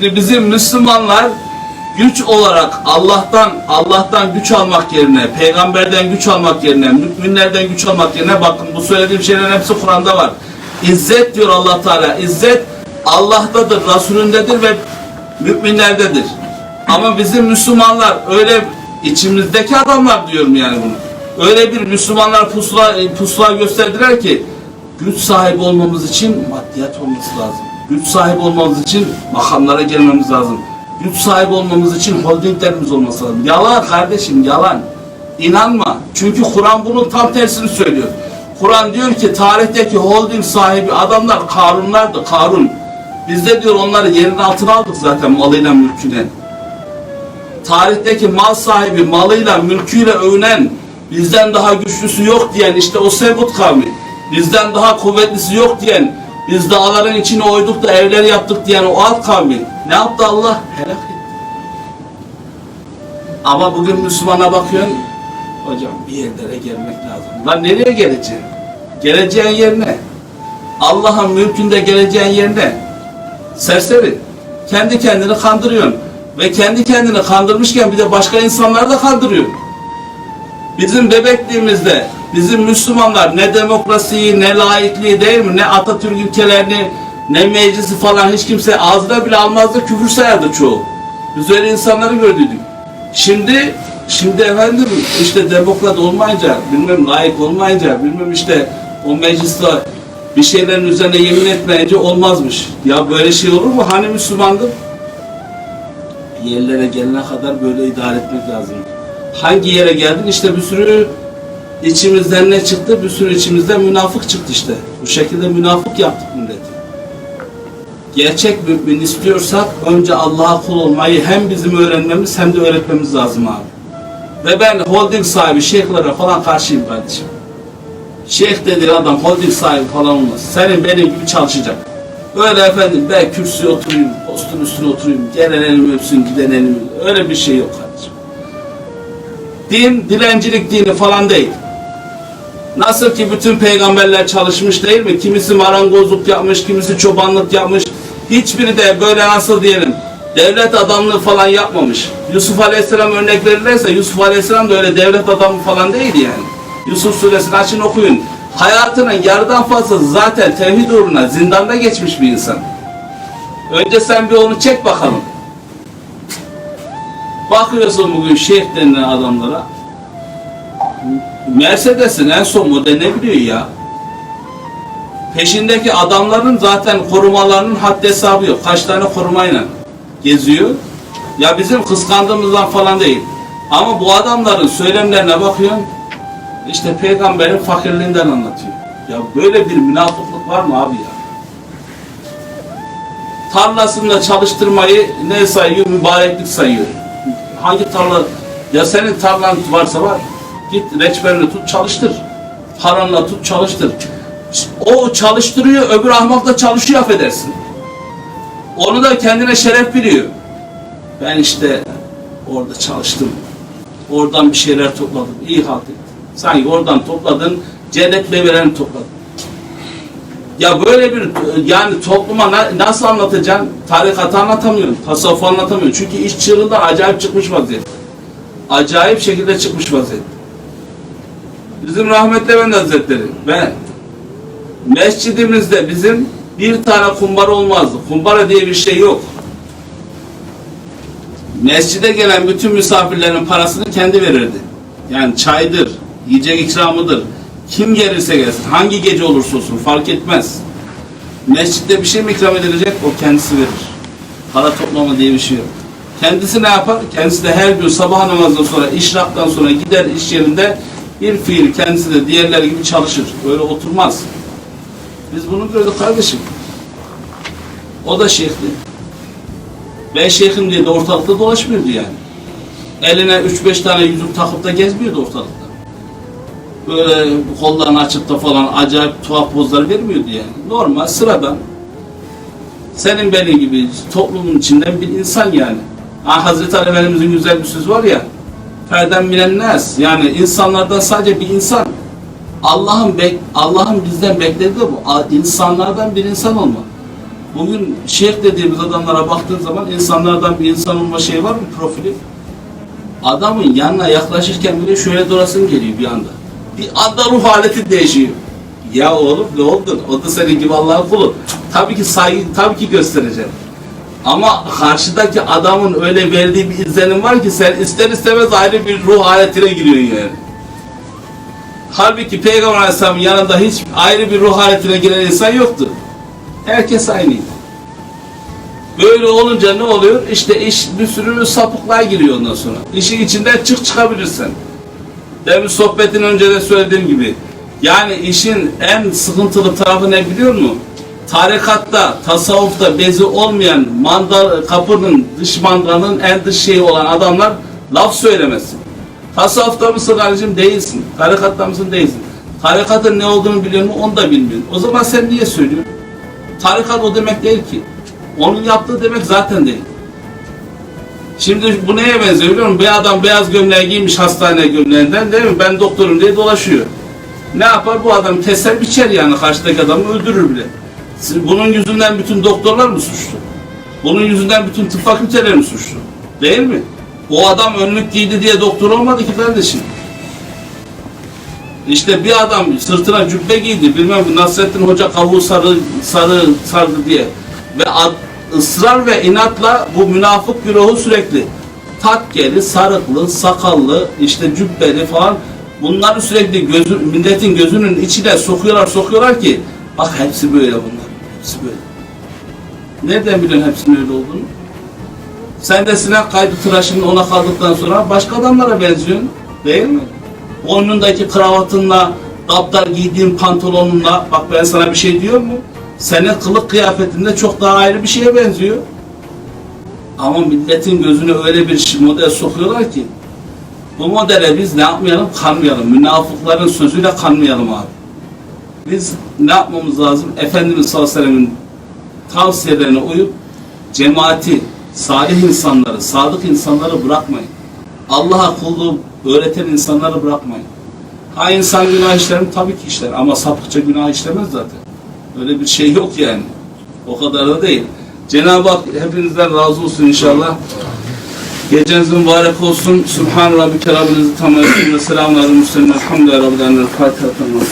Şimdi bizim Müslümanlar güç olarak Allah'tan Allah'tan güç almak yerine, peygamberden güç almak yerine, müminlerden güç almak yerine bakın bu söylediğim şeylerin hepsi Kur'an'da var. İzzet diyor Allah Teala. İzzet Allah'tadır, Resulündedir ve müminlerdedir. Ama bizim Müslümanlar öyle içimizdeki adamlar diyorum yani bunu. Öyle bir Müslümanlar pusula, pusula gösterdiler ki güç sahibi olmamız için maddiyat olması lazım. Güç sahibi olmamız için makamlara gelmemiz lazım. Güç sahibi olmamız için holdinglerimiz olması lazım. Yalan kardeşim yalan. İnanma. Çünkü Kur'an bunun tam tersini söylüyor. Kur'an diyor ki tarihteki holding sahibi adamlar Karunlardı. Karun. Biz de diyor onları yerin altına aldık zaten malıyla mülküyle. Tarihteki mal sahibi malıyla mülküyle övünen bizden daha güçlüsü yok diyen işte o Semud kavmi. Bizden daha kuvvetlisi yok diyen biz dağların içine oyduk da evler yaptık diyen o alt kavmi. Ne yaptı Allah? Helak etti. Ama bugün Müslümana bakıyorsun hocam bir yerlere gelmek lazım. Lan nereye geleceksin? Geleceğin yer ne? Allah'ın mülkünde geleceğin yer ne? Serseri. Kendi kendini kandırıyorsun. Ve kendi kendini kandırmışken bir de başka insanları da kandırıyor. Bizim bebekliğimizde bizim Müslümanlar ne demokrasiyi ne laikliği değil mi ne Atatürk ülkelerini ne meclisi falan hiç kimse ağzına bile almazdı küfür sayardı çoğu. Biz öyle insanları gördük. Şimdi şimdi efendim işte demokrat olmayınca bilmem layık olmayınca bilmem işte o mecliste bir şeylerin üzerine yemin etmeyince olmazmış. Ya böyle şey olur mu? Hani Müslümandım? Yerlere gelene kadar böyle idare etmek lazım. Hangi yere geldin? İşte bir sürü içimizden ne çıktı? Bir sürü içimizden münafık çıktı işte. Bu şekilde münafık yaptık milleti. Gerçek mümin istiyorsak önce Allah'a kul olmayı hem bizim öğrenmemiz hem de öğretmemiz lazım abi. Ve ben holding sahibi şeyhlere falan karşıyım kardeşim. Şeyh dediğin adam holding sahibi falan olmaz. Senin benim gibi çalışacak. Öyle efendim ben kürsüye oturayım, postun üstüne oturayım, gelen elimi öpsün, giden elimi Öyle bir şey yok kardeşim. Din, dilencilik dini falan değil. Nasıl ki bütün peygamberler çalışmış değil mi? Kimisi marangozluk yapmış, kimisi çobanlık yapmış. Hiçbiri de böyle nasıl diyelim, devlet adamlığı falan yapmamış. Yusuf Aleyhisselam örnek verirlerse Yusuf Aleyhisselam da öyle devlet adamı falan değildi yani. Yusuf suresini açın okuyun. Hayatının yarıdan fazla zaten tevhid uğruna zindanda geçmiş bir insan. Önce sen bir onu çek bakalım. Bakıyorsun bugün şeyh denilen adamlara. Mercedes'in en son model ne biliyor ya? Peşindeki adamların zaten korumalarının haddi hesabı yok. Kaç tane korumayla geziyor. Ya bizim kıskandığımızdan falan değil. Ama bu adamların söylemlerine bakıyorsun. İşte peygamberin fakirliğinden anlatıyor. Ya böyle bir münafıklık var mı abi ya? Tarlasında çalıştırmayı ne sayıyor? Mübareklik sayıyor. Hangi tarla? Ya senin tarlan varsa var. Git reçberini tut çalıştır. Paranla tut çalıştır. O çalıştırıyor öbür ahmak da çalışıyor affedersin. Onu da kendine şeref biliyor. Ben işte orada çalıştım. Oradan bir şeyler topladım. İyi halt ettim. Sanki oradan topladın, cennet meyvelerini topladın. Ya böyle bir yani topluma na- nasıl anlatacaksın? Tarikatı anlatamıyorsun, tasavvufu anlatamıyorsun. Çünkü iş çığırından acayip çıkmış vaziyette. Acayip şekilde çıkmış vaziyette. Bizim rahmetli Efendi Hazretleri ve mescidimizde bizim bir tane kumbara olmazdı. Kumbara diye bir şey yok. Mescide gelen bütün misafirlerin parasını kendi verirdi. Yani çaydır, yiyecek ikramıdır. Kim gelirse gelsin, hangi gece olursa olsun fark etmez. Mescitte bir şey mi ikram edilecek o kendisi verir. Para toplama diye bir şey yok. Kendisi ne yapar? Kendisi de her gün sabah namazından sonra, işraktan sonra gider iş yerinde bir fiil kendisi de diğerler gibi çalışır. Öyle oturmaz. Biz bunu gördük kardeşim. O da şeyhti. Ben şeyhim diye de ortalıkta dolaşmıyordu yani. Eline 3-5 tane yüzük takıp da gezmiyordu ortalıkta. Böyle kollarını açıp da falan acayip tuhaf pozlar vermiyordu yani. Normal, sıradan. Senin benim gibi toplumun içinden bir insan yani. Ha, Hazreti Ali Efendimizin güzel bir sözü var ya. Ferden minennes. Yani insanlardan sadece bir insan. Allah'ın Allah'ın bizden beklediği bu. İnsanlardan bir insan olma. Bugün şeyh dediğimiz adamlara baktığın zaman insanlardan bir insan olma şeyi var mı profili? Adamın yanına yaklaşırken bile şöyle durasın geliyor bir anda. Bir anda ruh haleti değişiyor. Ya oğlum ne oldun? O da senin gibi Allah'ın kulu. Tabii ki saygı, tabii ki göstereceğim. Ama karşıdaki adamın öyle verdiği bir izlenim var ki sen ister istemez ayrı bir ruh haletine giriyorsun yani. Halbuki Peygamber Aleyhisselam'ın yanında hiç ayrı bir ruh haletine giren insan yoktu. Herkes aynıydı. Böyle olunca ne oluyor? İşte iş bir sürü sapıklığa giriyor ondan sonra. İşin içinden çık çıkabilirsin. Demin sohbetin önce de söylediğim gibi. Yani işin en sıkıntılı tarafı ne biliyor musun? Tarikatta, tasavvufta bezi olmayan mandal, kapının dış mandalının en dış şeyi olan adamlar laf söylemesin. Tasavvufta mısın kardeşim? Değilsin. Tarikatta mısın? Değilsin. Tarikatın ne olduğunu biliyor musun? Onu da bilmiyorsun. O zaman sen niye söylüyorsun? Tarikat o demek değil ki. Onun yaptığı demek zaten değil. Şimdi bu neye benziyor biliyor musun? Bir adam beyaz gömleği giymiş hastane gömleğinden değil mi? Ben doktorum diye dolaşıyor. Ne yapar bu adam? Keser biçer yani karşıdaki adamı öldürür bile. Siz- Bunun yüzünden bütün doktorlar mı suçlu? Bunun yüzünden bütün tıp fakülteleri mi suçlu? Değil mi? O adam önlük giydi diye doktor olmadı ki kardeşim. İşte bir adam sırtına cübbe giydi, bilmem Nasrettin Hoca kavuğu sarı, sarı sardı diye. Ve ad, ısrar ve inatla bu münafık güruhu sürekli takkeli, sarıklı, sakallı, işte cübbeli falan bunları sürekli gözü, milletin gözünün içine sokuyorlar sokuyorlar ki bak hepsi böyle bunlar, hepsi böyle. Nereden biliyorsun hepsinin öyle olduğunu? Sen de sinek kaydı tıraşının ona kaldıktan sonra başka adamlara benziyorsun. Değil mi? Boynundaki kravatınla, daptar giydiğin pantolonunla, bak ben sana bir şey diyor mu? Senin kılık kıyafetinde çok daha ayrı bir şeye benziyor. Ama milletin gözüne öyle bir şey- model sokuyorlar ki, bu modele biz ne yapmayalım? Kanmayalım. Münafıkların sözüyle kanmayalım abi. Biz ne yapmamız lazım? Efendimiz sallallahu aleyhi ve sellem'in tavsiyelerine uyup cemaati, salih insanları, sadık insanları bırakmayın. Allah'a kulluğu öğreten insanları bırakmayın. Ha insan günah işler mi? Tabii ki işler ama sapıkça günah işlemez zaten. Öyle bir şey yok yani. O kadar da değil. Cenab-ı Hak hepinizden razı olsun inşallah. Geceniz mübarek olsun. Subhan Rabbike Rabbinizi tamam etsin ve selamun aleyküm. Elhamdülillahi Rabbil Alemin. Fatiha. Tamam.